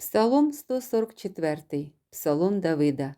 Псалом 144, Псалом Давида.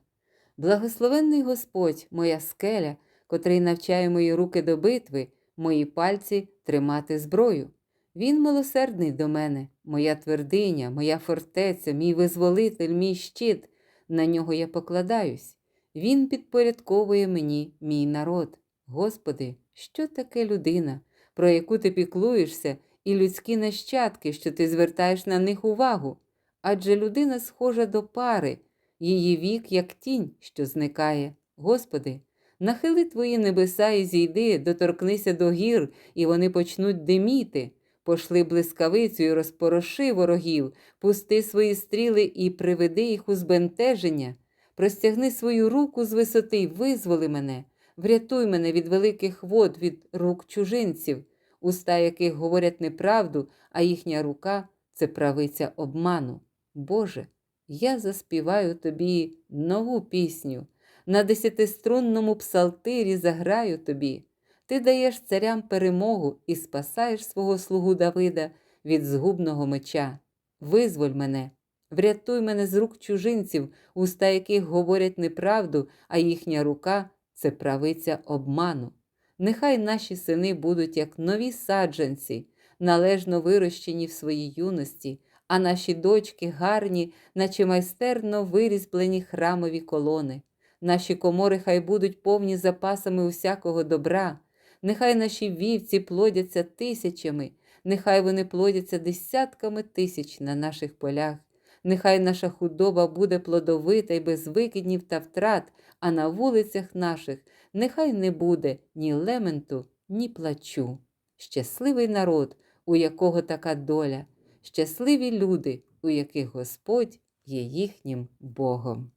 Благословенний Господь, моя скеля, котрий навчає мої руки до битви, мої пальці тримати зброю. Він милосердний до мене, моя твердиня, моя фортеця, мій визволитель, мій щит. На нього я покладаюсь. Він підпорядковує мені мій народ. Господи, що таке людина, про яку ти піклуєшся, і людські нащадки, що ти звертаєш на них увагу? Адже людина схожа до пари, її вік, як тінь, що зникає. Господи, нахили твої небеса і зійди, доторкнися до гір, і вони почнуть диміти. Пошли блискавицю і розпороши ворогів, пусти свої стріли і приведи їх у збентеження. Простягни свою руку з висоти й визволи мене, врятуй мене від великих вод, від рук чужинців, уста яких говорять неправду, а їхня рука це правиця обману. Боже, я заспіваю тобі нову пісню, на десятиструнному псалтирі заграю тобі. Ти даєш царям перемогу і спасаєш свого слугу Давида від згубного меча. Визволь мене, врятуй мене з рук чужинців, уста яких говорять неправду, а їхня рука це правиця обману. Нехай наші сини будуть як нові саджанці, належно вирощені в своїй юності, а наші дочки гарні, наче майстерно вирізблені храмові колони. Наші комори хай будуть повні запасами усякого добра, нехай наші вівці плодяться тисячами, нехай вони плодяться десятками тисяч на наших полях. Нехай наша худоба буде плодовита й без викиднів та втрат, а на вулицях наших нехай не буде ні лементу, ні плачу. Щасливий народ, у якого така доля, щасливі люди, у яких Господь є їхнім Богом.